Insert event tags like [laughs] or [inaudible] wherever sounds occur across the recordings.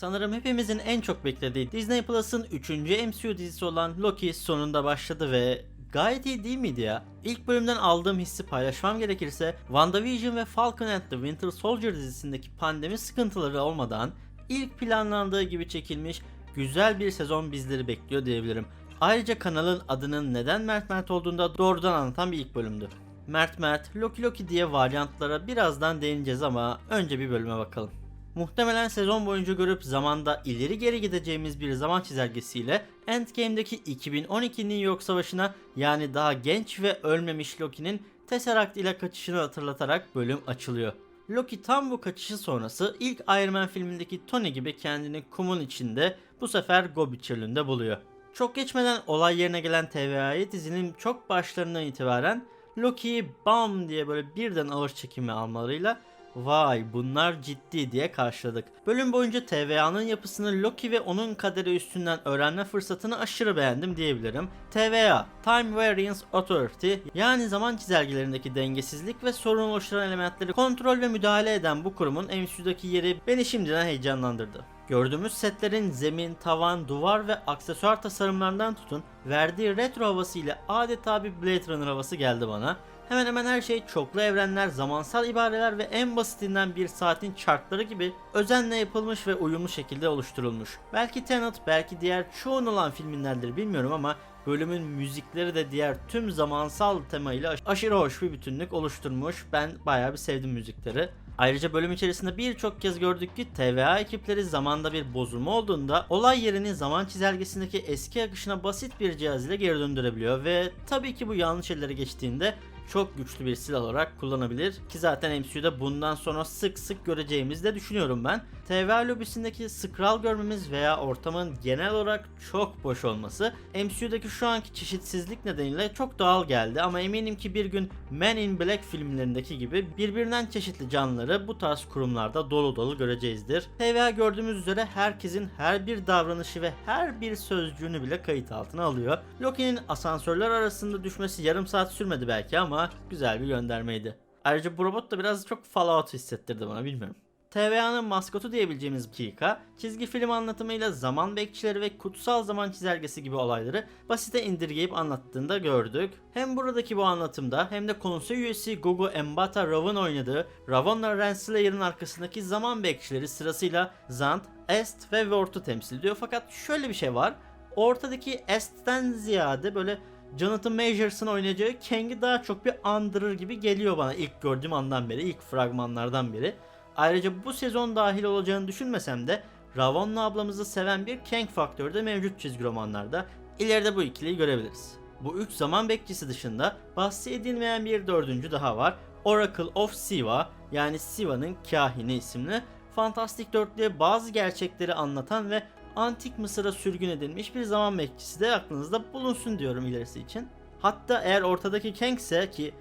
Sanırım hepimizin en çok beklediği Disney Plus'ın 3. MCU dizisi olan Loki sonunda başladı ve gayet iyi değil miydi ya? İlk bölümden aldığım hissi paylaşmam gerekirse WandaVision ve Falcon and the Winter Soldier dizisindeki pandemi sıkıntıları olmadan ilk planlandığı gibi çekilmiş güzel bir sezon bizleri bekliyor diyebilirim. Ayrıca kanalın adının neden Mert Mert olduğunu da doğrudan anlatan bir ilk bölümdü. Mert Mert, Loki Loki diye varyantlara birazdan değineceğiz ama önce bir bölüme bakalım. Muhtemelen sezon boyunca görüp zamanda ileri geri gideceğimiz bir zaman çizelgesiyle Endgame'deki 2012 New York Savaşı'na yani daha genç ve ölmemiş Loki'nin Tesseract ile kaçışını hatırlatarak bölüm açılıyor. Loki tam bu kaçışı sonrası ilk Iron Man filmindeki Tony gibi kendini kumun içinde bu sefer Gobi çölünde buluyor. Çok geçmeden olay yerine gelen TVA'yı dizinin çok başlarından itibaren Loki'yi bam diye böyle birden ağır çekimi almalarıyla vay bunlar ciddi diye karşıladık. Bölüm boyunca TVA'nın yapısını Loki ve onun kaderi üstünden öğrenme fırsatını aşırı beğendim diyebilirim. TVA, Time Variance Authority yani zaman çizelgelerindeki dengesizlik ve sorun oluşturan elementleri kontrol ve müdahale eden bu kurumun MCU'daki yeri beni şimdiden heyecanlandırdı. Gördüğümüz setlerin zemin, tavan, duvar ve aksesuar tasarımlarından tutun verdiği retro havası ile adeta bir Blade Runner havası geldi bana. Hemen hemen her şey çoklu evrenler, zamansal ibareler ve en basitinden bir saatin çarkları gibi özenle yapılmış ve uyumlu şekilde oluşturulmuş. Belki Tenet, belki diğer çoğun olan filminlerdir bilmiyorum ama bölümün müzikleri de diğer tüm zamansal temayla aş- aşırı hoş bir bütünlük oluşturmuş. Ben bayağı bir sevdim müzikleri. Ayrıca bölüm içerisinde birçok kez gördük ki TVA ekipleri zamanda bir bozulma olduğunda olay yerini zaman çizelgesindeki eski akışına basit bir cihaz ile geri döndürebiliyor ve tabii ki bu yanlış ellere geçtiğinde çok güçlü bir silah olarak kullanabilir ki zaten MCU'da bundan sonra sık sık göreceğimizi de düşünüyorum ben. TVA lobisindeki skral görmemiz veya ortamın genel olarak çok boş olması MCU'daki şu anki çeşitsizlik nedeniyle çok doğal geldi ama eminim ki bir gün Men in Black filmlerindeki gibi birbirinden çeşitli canlıları bu tarz kurumlarda dolu dolu göreceğizdir. TVA gördüğümüz üzere herkesin her bir davranışı ve her bir sözcüğünü bile kayıt altına alıyor. Loki'nin asansörler arasında düşmesi yarım saat sürmedi belki ama güzel bir göndermeydi. Ayrıca bu robot da biraz çok Fallout hissettirdi bana bilmiyorum. TVA'nın maskotu diyebileceğimiz Kika, çizgi film anlatımıyla zaman bekçileri ve kutsal zaman çizelgesi gibi olayları basite indirgeyip anlattığında gördük. Hem buradaki bu anlatımda hem de konusu üyesi Gugu Mbata Rav'ın oynadığı Ravonna Renslayer'ın arkasındaki zaman bekçileri sırasıyla Zant, Est ve Vort'u temsil ediyor. Fakat şöyle bir şey var. Ortadaki Est'ten ziyade böyle Jonathan Majors'ın oynayacağı Kang'i daha çok bir andırır gibi geliyor bana ilk gördüğüm andan beri, ilk fragmanlardan beri. Ayrıca bu sezon dahil olacağını düşünmesem de Ravonna ablamızı seven bir Kang faktörü de mevcut çizgi romanlarda. İleride bu ikiliyi görebiliriz. Bu üç zaman bekçisi dışında bahsi edilmeyen bir dördüncü daha var. Oracle of Siva yani Siva'nın kahini isimli fantastik dörtlüye bazı gerçekleri anlatan ve antik Mısır'a sürgün edilmiş bir zaman bekçisi de aklınızda bulunsun diyorum ilerisi için. Hatta eğer ortadaki Kang ise ki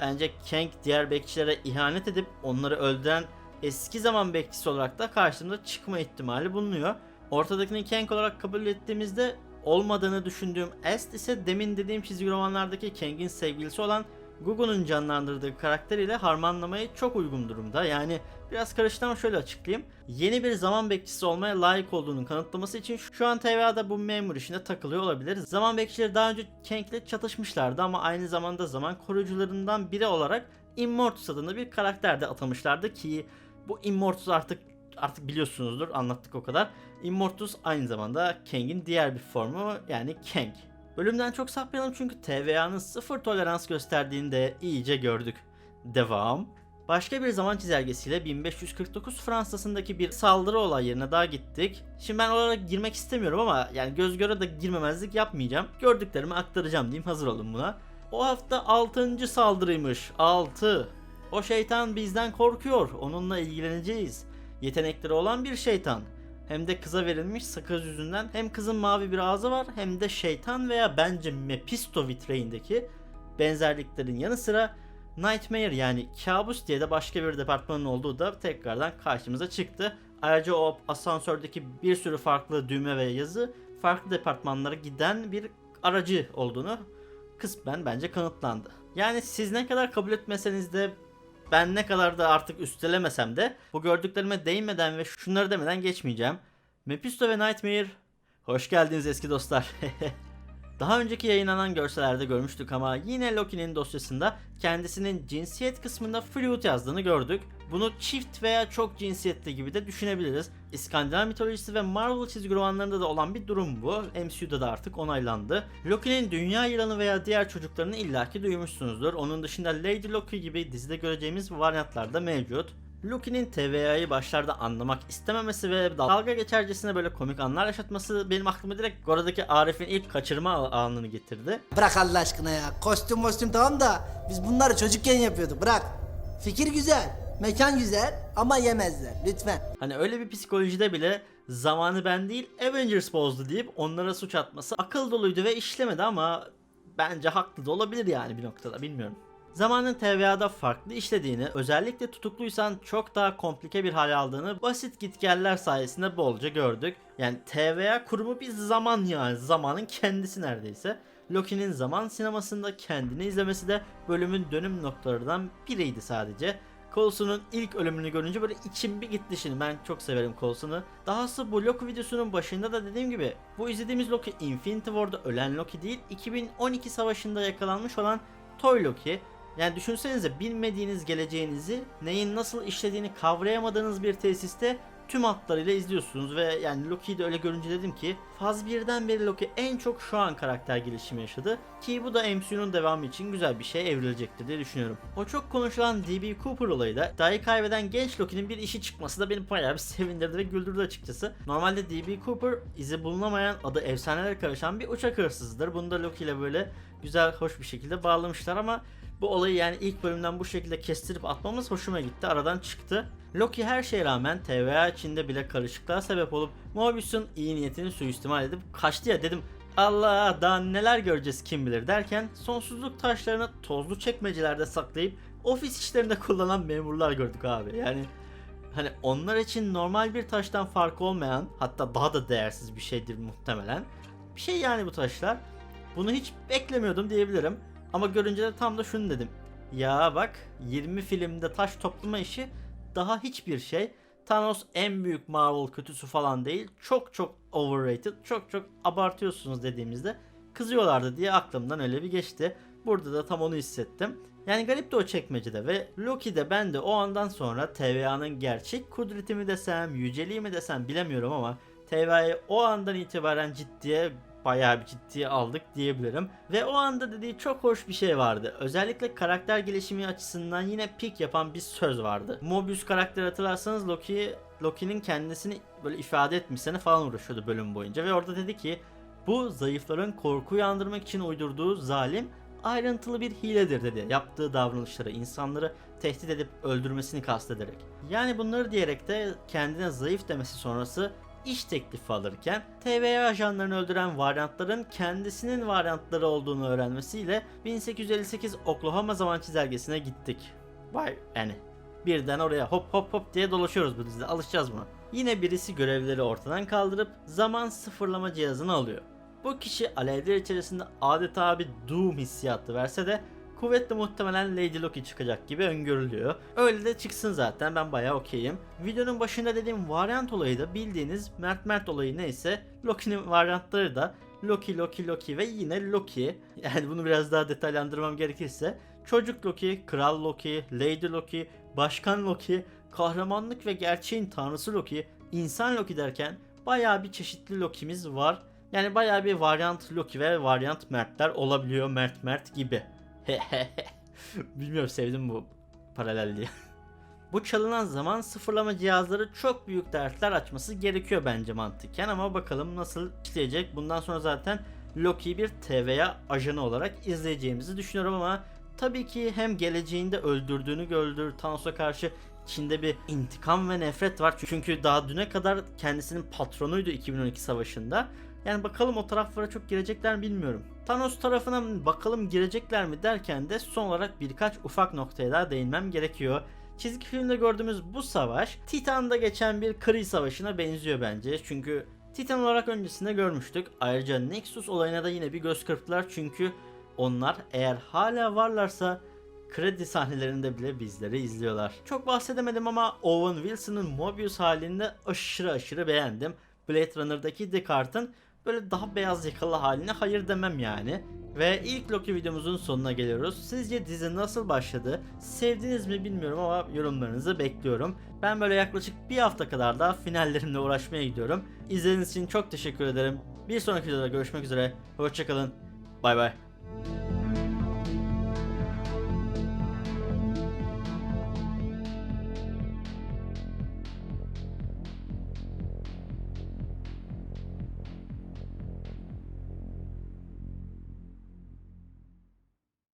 bence Kang diğer bekçilere ihanet edip onları öldüren eski zaman bekçisi olarak da karşımıza çıkma ihtimali bulunuyor. Ortadakini Kang olarak kabul ettiğimizde olmadığını düşündüğüm Est ise demin dediğim çizgi romanlardaki Kang'in sevgilisi olan Gugu'nun canlandırdığı karakteriyle harmanlamaya çok uygun durumda. Yani biraz karıştı ama şöyle açıklayayım. Yeni bir zaman bekçisi olmaya layık olduğunu kanıtlaması için şu an TVA'da bu memur işine takılıyor olabilir. Zaman bekçileri daha önce Kang ile çatışmışlardı ama aynı zamanda zaman koruyucularından biri olarak Immortus adında bir karakter de atamışlardı ki bu Immortus artık artık biliyorsunuzdur anlattık o kadar. Immortus aynı zamanda Kang'in diğer bir formu yani Kang. Bölümden çok sapmayalım çünkü TVA'nın sıfır tolerans gösterdiğini de iyice gördük. Devam. Başka bir zaman çizelgesiyle 1549 Fransa'sındaki bir saldırı olay yerine daha gittik. Şimdi ben oralara girmek istemiyorum ama yani göz göre de girmemezlik yapmayacağım. Gördüklerimi aktaracağım diyeyim hazır olun buna. O hafta 6. saldırıymış. 6. O şeytan bizden korkuyor. Onunla ilgileneceğiz. Yetenekleri olan bir şeytan. Hem de kıza verilmiş sakız yüzünden hem kızın mavi bir ağzı var hem de şeytan veya bence Mephisto vitreğindeki benzerliklerin yanı sıra Nightmare yani kabus diye de başka bir departmanın olduğu da tekrardan karşımıza çıktı. Ayrıca o asansördeki bir sürü farklı düğme ve yazı farklı departmanlara giden bir aracı olduğunu kısmen bence kanıtlandı. Yani siz ne kadar kabul etmeseniz de ben ne kadar da artık üstelemesem de bu gördüklerime değinmeden ve şunları demeden geçmeyeceğim. Mephisto ve Nightmare, hoş geldiniz eski dostlar. [laughs] Daha önceki yayınlanan görsellerde görmüştük ama yine Loki'nin dosyasında kendisinin cinsiyet kısmında fluid yazdığını gördük. Bunu çift veya çok cinsiyetli gibi de düşünebiliriz. İskandinav mitolojisi ve Marvel çizgi romanlarında da olan bir durum bu. MCU'da da artık onaylandı. Loki'nin dünya yılanı veya diğer çocuklarını illaki duymuşsunuzdur. Onun dışında Lady Loki gibi dizide göreceğimiz varyantlar da mevcut. Loki'nin TVA'yı başlarda anlamak istememesi ve dalga geçercesine böyle komik anlar yaşatması benim aklıma direkt oradaki Arif'in ilk kaçırma anını getirdi. Bırak Allah aşkına ya. Kostüm kostüm tamam da biz bunları çocukken yapıyorduk. Bırak. Fikir güzel. Mekan güzel ama yemezler. Lütfen. Hani öyle bir psikolojide bile zamanı ben değil Avengers bozdu deyip onlara suç atması akıl doluydu ve işlemedi ama bence haklı da olabilir yani bir noktada bilmiyorum. Zamanın TVA'da farklı işlediğini, özellikle tutukluysan çok daha komplike bir hal aldığını basit gitgeller sayesinde bolca gördük. Yani TVA kurumu bir zaman yani zamanın kendisi neredeyse. Loki'nin zaman sinemasında kendini izlemesi de bölümün dönüm noktalarından biriydi sadece. Coulson'un ilk ölümünü görünce böyle içim bir gitti şimdi. Ben çok severim Coulson'u. Dahası bu Loki videosunun başında da dediğim gibi bu izlediğimiz Loki Infinity War'da ölen Loki değil 2012 savaşında yakalanmış olan Toy Loki. Yani düşünsenize bilmediğiniz geleceğinizi neyin nasıl işlediğini kavrayamadığınız bir tesiste tüm hatlarıyla izliyorsunuz ve yani Loki'yi de öyle görünce dedim ki faz 1'den beri Loki en çok şu an karakter gelişimi yaşadı ki bu da MCU'nun devamı için güzel bir şey evrilecektir diye düşünüyorum. O çok konuşulan DB Cooper olayı da iddiayı kaybeden genç Loki'nin bir işi çıkması da beni bayağı bir [laughs] sevindirdi ve güldürdü açıkçası. Normalde DB Cooper izi bulunamayan adı efsaneler karışan bir uçak hırsızıdır. Bunu da Loki ile böyle güzel hoş bir şekilde bağlamışlar ama bu olayı yani ilk bölümden bu şekilde kestirip atmamız hoşuma gitti. Aradan çıktı. Loki her şeye rağmen TVA içinde bile karışıklığa sebep olup Mobius'un iyi niyetini suistimal edip kaçtı ya dedim Allah daha neler göreceğiz kim bilir derken sonsuzluk taşlarını tozlu çekmecelerde saklayıp ofis işlerinde kullanan memurlar gördük abi. Yani hani onlar için normal bir taştan farkı olmayan hatta daha da değersiz bir şeydir muhtemelen. Bir şey yani bu taşlar. Bunu hiç beklemiyordum diyebilirim. Ama görünce de tam da şunu dedim. Ya bak 20 filmde taş toplama işi daha hiçbir şey. Thanos en büyük Marvel kötüsü falan değil. Çok çok overrated, çok çok abartıyorsunuz dediğimizde kızıyorlardı diye aklımdan öyle bir geçti. Burada da tam onu hissettim. Yani garip de o çekmecede ve Loki'de ben de o andan sonra TVA'nın gerçek kudreti mi desem, yüceliği mi desem bilemiyorum ama TVA'yı o andan itibaren ciddiye bayağı bir ciddiye aldık diyebilirim. Ve o anda dediği çok hoş bir şey vardı. Özellikle karakter gelişimi açısından yine pik yapan bir söz vardı. Mobius karakteri hatırlarsanız Loki Loki'nin kendisini böyle ifade etmesine falan uğraşıyordu bölüm boyunca ve orada dedi ki bu zayıfların korku uyandırmak için uydurduğu zalim ayrıntılı bir hiledir dedi. Yaptığı davranışları insanları tehdit edip öldürmesini kastederek. Yani bunları diyerek de kendine zayıf demesi sonrası iş teklifi alırken TVA ajanlarını öldüren varyantların kendisinin varyantları olduğunu öğrenmesiyle 1858 Oklahoma zaman çizelgesine gittik. Vay yani birden oraya hop hop hop diye dolaşıyoruz bu dizide alışacağız buna. Yine birisi görevleri ortadan kaldırıp zaman sıfırlama cihazını alıyor. Bu kişi alevler içerisinde adeta bir Doom hissiyatı verse de kuvvetli muhtemelen Lady Loki çıkacak gibi öngörülüyor. Öyle de çıksın zaten ben bayağı okeyim. Videonun başında dediğim varyant olayı da bildiğiniz Mert Mert olayı neyse Loki'nin varyantları da Loki, Loki, Loki ve yine Loki. Yani bunu biraz daha detaylandırmam gerekirse Çocuk Loki, Kral Loki, Lady Loki, Başkan Loki, kahramanlık ve gerçeğin tanrısı Loki, insan Loki derken bayağı bir çeşitli Loki'miz var. Yani bayağı bir varyant Loki ve varyant Mertler olabiliyor Mert Mert gibi. [laughs] Bilmiyorum sevdim bu paralelliği. [laughs] bu çalınan zaman sıfırlama cihazları çok büyük dertler açması gerekiyor bence mantıken ama bakalım nasıl işleyecek. Bundan sonra zaten Loki'yi bir TVA ajanı olarak izleyeceğimizi düşünüyorum ama tabii ki hem geleceğinde öldürdüğünü gördür Thanos'a karşı içinde bir intikam ve nefret var. Çünkü daha düne kadar kendisinin patronuydu 2012 savaşında. Yani bakalım o taraflara çok girecekler mi bilmiyorum. Thanos tarafına bakalım girecekler mi derken de son olarak birkaç ufak noktaya daha değinmem gerekiyor. Çizgi filmde gördüğümüz bu savaş Titan'da geçen bir Kree savaşına benziyor bence. Çünkü Titan olarak öncesinde görmüştük. Ayrıca Nexus olayına da yine bir göz kırptılar çünkü onlar eğer hala varlarsa kredi sahnelerinde bile bizleri izliyorlar. Çok bahsedemedim ama Owen Wilson'ın Mobius halinde aşırı aşırı beğendim. Blade Runner'daki Descartes'in böyle daha beyaz yakalı haline hayır demem yani. Ve ilk Loki videomuzun sonuna geliyoruz. Sizce dizi nasıl başladı? Sevdiniz mi bilmiyorum ama yorumlarınızı bekliyorum. Ben böyle yaklaşık bir hafta kadar da finallerimle uğraşmaya gidiyorum. İzlediğiniz için çok teşekkür ederim. Bir sonraki videoda görüşmek üzere. Hoşçakalın. Bay bay.